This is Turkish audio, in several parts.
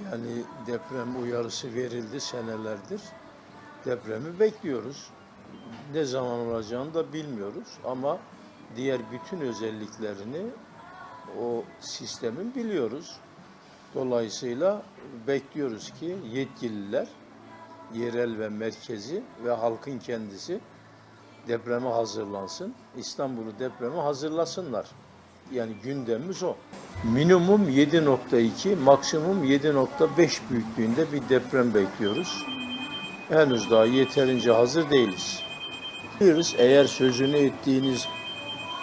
Yani deprem uyarısı verildi senelerdir. Depremi bekliyoruz. Ne zaman olacağını da bilmiyoruz ama diğer bütün özelliklerini o sistemin biliyoruz. Dolayısıyla bekliyoruz ki yetkililer, yerel ve merkezi ve halkın kendisi depreme hazırlansın. İstanbul'u depreme hazırlasınlar. Yani gündemimiz o. Minimum 7.2, maksimum 7.5 büyüklüğünde bir deprem bekliyoruz. Henüz daha yeterince hazır değiliz. Biliyoruz eğer sözünü ettiğiniz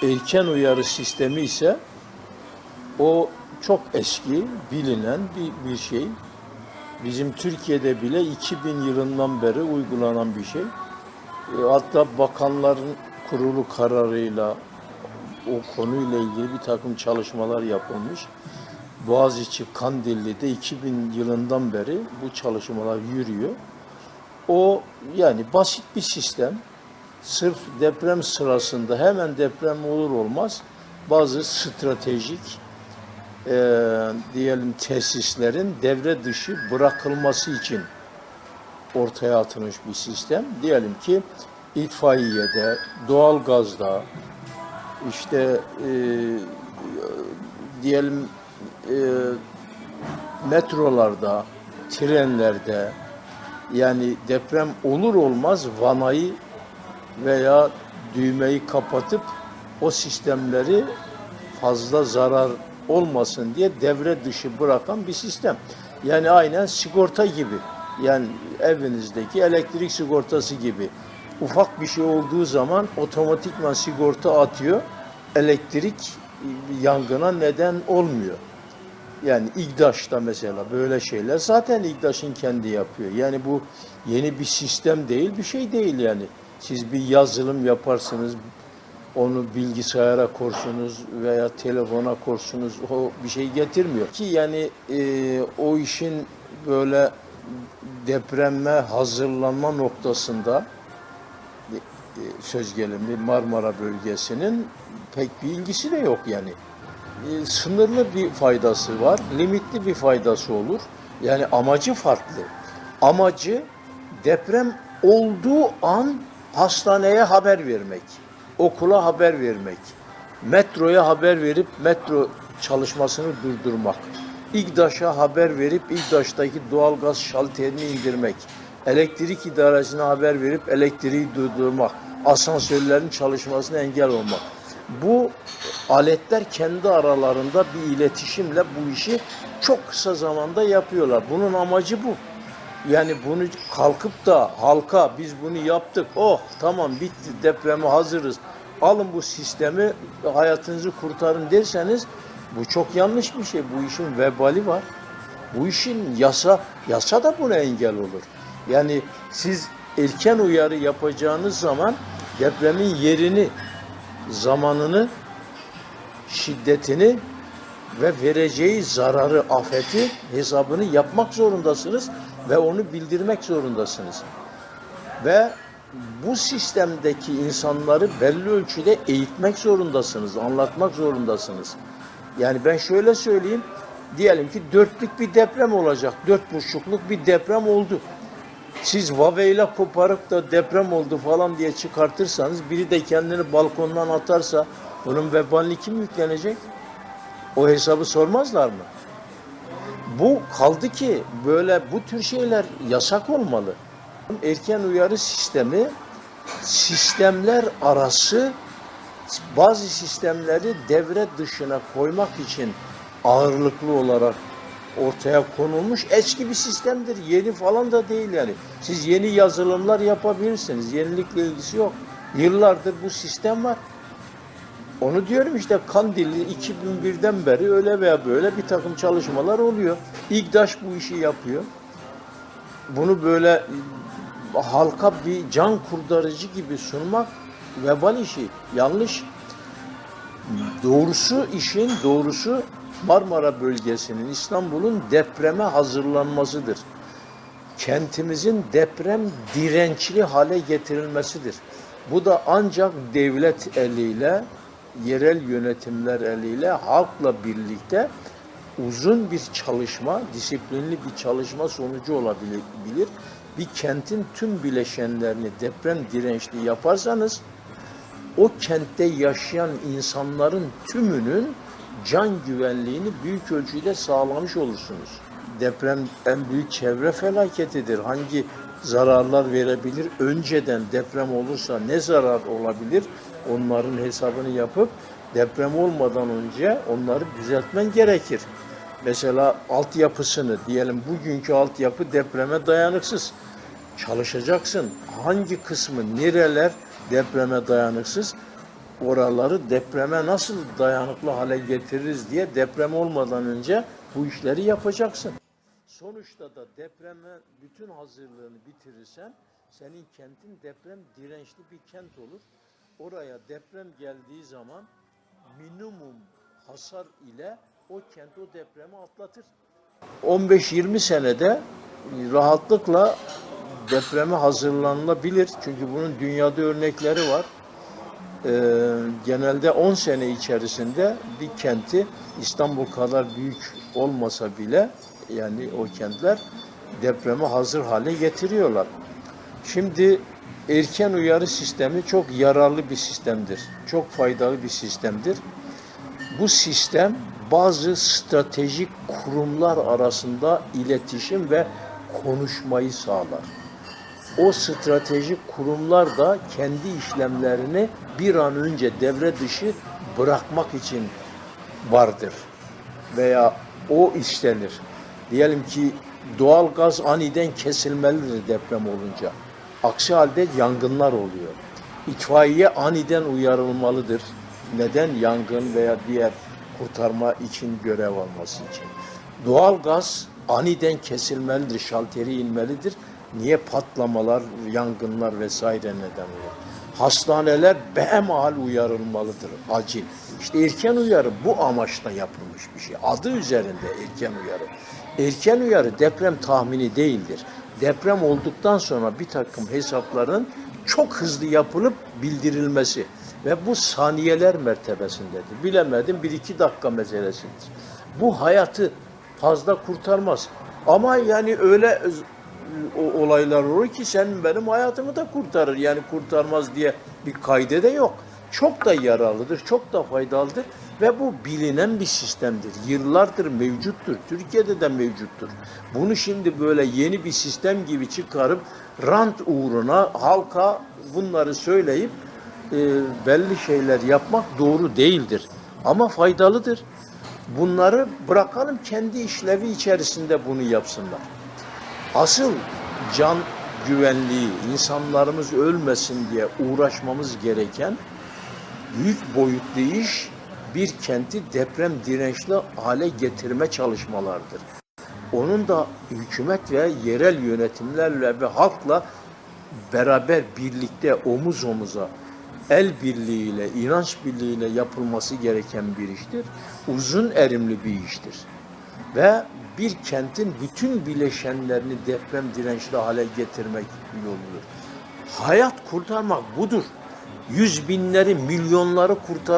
erken uyarı sistemi ise o çok eski, bilinen bir, bir şey. Bizim Türkiye'de bile 2000 yılından beri uygulanan bir şey. E, Hatta bakanların kurulu kararıyla o konuyla ilgili bir takım çalışmalar yapılmış. Boğaziçi Kandilli'de 2000 yılından beri bu çalışmalar yürüyor. O yani basit bir sistem. Sırf deprem sırasında hemen deprem olur olmaz bazı stratejik e, diyelim tesislerin devre dışı bırakılması için ortaya atılmış bir sistem. Diyelim ki itfaiyede, doğalgazda, işte e, diyelim e, metrolarda, trenlerde yani deprem olur olmaz vanayı veya düğmeyi kapatıp o sistemleri fazla zarar olmasın diye devre dışı bırakan bir sistem. Yani aynen sigorta gibi. Yani evinizdeki elektrik sigortası gibi. Ufak bir şey olduğu zaman otomatikman sigorta atıyor. Elektrik yangına neden olmuyor. Yani İGDAŞ'ta mesela böyle şeyler zaten İGDAŞ'ın kendi yapıyor. Yani bu yeni bir sistem değil, bir şey değil yani. Siz bir yazılım yaparsınız, onu bilgisayara korsunuz veya telefona korsunuz o bir şey getirmiyor. Ki yani e, o işin böyle depreme hazırlanma noktasında söz gelimi Marmara bölgesinin pek bir ilgisi de yok yani. E, sınırlı bir faydası var, limitli bir faydası olur. Yani amacı farklı. Amacı deprem olduğu an hastaneye haber vermek, okula haber vermek, metroya haber verip metro çalışmasını durdurmak, İGDAŞ'a haber verip İGDAŞ'taki doğalgaz şalterini indirmek, elektrik idaresine haber verip elektriği durdurmak, asansörlerin çalışmasına engel olmak. Bu aletler kendi aralarında bir iletişimle bu işi çok kısa zamanda yapıyorlar. Bunun amacı bu. Yani bunu kalkıp da halka biz bunu yaptık. Oh tamam bitti depreme hazırız. Alın bu sistemi hayatınızı kurtarın derseniz bu çok yanlış bir şey. Bu işin vebali var. Bu işin yasa yasa da buna engel olur. Yani siz erken uyarı yapacağınız zaman depremin yerini, zamanını, şiddetini ve vereceği zararı, afeti hesabını yapmak zorundasınız ve onu bildirmek zorundasınız. Ve bu sistemdeki insanları belli ölçüde eğitmek zorundasınız, anlatmak zorundasınız. Yani ben şöyle söyleyeyim, diyelim ki dörtlük bir deprem olacak, dört buçukluk bir deprem oldu. Siz vaveyle koparıp da deprem oldu falan diye çıkartırsanız, biri de kendini balkondan atarsa bunun vebalini kim yüklenecek? O hesabı sormazlar mı? Bu kaldı ki böyle bu tür şeyler yasak olmalı. Erken uyarı sistemi sistemler arası bazı sistemleri devre dışına koymak için ağırlıklı olarak ortaya konulmuş eski bir sistemdir. Yeni falan da değil yani. Siz yeni yazılımlar yapabilirsiniz. Yenilikle ilgisi yok. Yıllardır bu sistem var. Onu diyorum işte Kandilli 2001'den beri öyle veya böyle bir takım çalışmalar oluyor. İGDAŞ bu işi yapıyor. Bunu böyle halka bir can kurtarıcı gibi sunmak vebal işi. Yanlış. Doğrusu işin doğrusu Marmara bölgesinin, İstanbul'un depreme hazırlanmasıdır. Kentimizin deprem dirençli hale getirilmesidir. Bu da ancak devlet eliyle yerel yönetimler eliyle halkla birlikte uzun bir çalışma, disiplinli bir çalışma sonucu olabilir. Bir kentin tüm bileşenlerini deprem dirençli yaparsanız o kentte yaşayan insanların tümünün can güvenliğini büyük ölçüde sağlamış olursunuz. Deprem en büyük çevre felaketidir. Hangi zararlar verebilir? Önceden deprem olursa ne zarar olabilir? Onların hesabını yapıp deprem olmadan önce onları düzeltmen gerekir. Mesela altyapısını diyelim bugünkü altyapı depreme dayanıksız. Çalışacaksın. Hangi kısmı, nereler depreme dayanıksız? Oraları depreme nasıl dayanıklı hale getiririz diye deprem olmadan önce bu işleri yapacaksın. Sonuçta da depreme bütün hazırlığını bitirirsen senin kentin deprem dirençli bir kent olur. Oraya deprem geldiği zaman minimum hasar ile o kent o depremi atlatır. 15-20 senede rahatlıkla depreme hazırlanılabilir. Çünkü bunun dünyada örnekleri var. Ee, genelde 10 sene içerisinde bir kenti İstanbul kadar büyük olmasa bile yani o kentler depreme hazır hale getiriyorlar. Şimdi erken uyarı sistemi çok yararlı bir sistemdir. Çok faydalı bir sistemdir. Bu sistem bazı stratejik kurumlar arasında iletişim ve konuşmayı sağlar. O stratejik kurumlar da kendi işlemlerini bir an önce devre dışı bırakmak için vardır. Veya o istenir. Diyelim ki doğal gaz aniden kesilmelidir deprem olunca. Aksi halde yangınlar oluyor. İtfaiye aniden uyarılmalıdır. Neden? Yangın veya diğer kurtarma için görev alması için. Doğal gaz aniden kesilmelidir, şalteri inmelidir. Niye patlamalar, yangınlar vesaire neden olur? Hastaneler behemahal uyarılmalıdır, acil. İşte erken uyarı bu amaçla yapılmış bir şey. Adı üzerinde erken uyarı. Erken uyarı deprem tahmini değildir. Deprem olduktan sonra bir takım hesapların çok hızlı yapılıp bildirilmesi ve bu saniyeler mertebesindedir. Bilemedim bir iki dakika meselesidir. Bu hayatı fazla kurtarmaz. Ama yani öyle o olaylar olur ki sen benim hayatımı da kurtarır. Yani kurtarmaz diye bir kaydı da yok. Çok da yararlıdır, çok da faydalıdır ve bu bilinen bir sistemdir. Yıllardır mevcuttur. Türkiye'de de mevcuttur. Bunu şimdi böyle yeni bir sistem gibi çıkarıp rant uğruna halka bunları söyleyip e, belli şeyler yapmak doğru değildir. Ama faydalıdır. Bunları bırakalım kendi işlevi içerisinde bunu yapsınlar. Asıl can güvenliği, insanlarımız ölmesin diye uğraşmamız gereken büyük boyutlu iş bir kenti deprem dirençli hale getirme çalışmalardır. Onun da hükümet ve yerel yönetimlerle ve halkla beraber birlikte omuz omuza el birliğiyle, inanç birliğiyle yapılması gereken bir iştir. Uzun erimli bir iştir. Ve bir kentin bütün bileşenlerini deprem dirençli hale getirmek yoludur. Hayat kurtarmak budur. Yüz binleri, milyonları kurtaran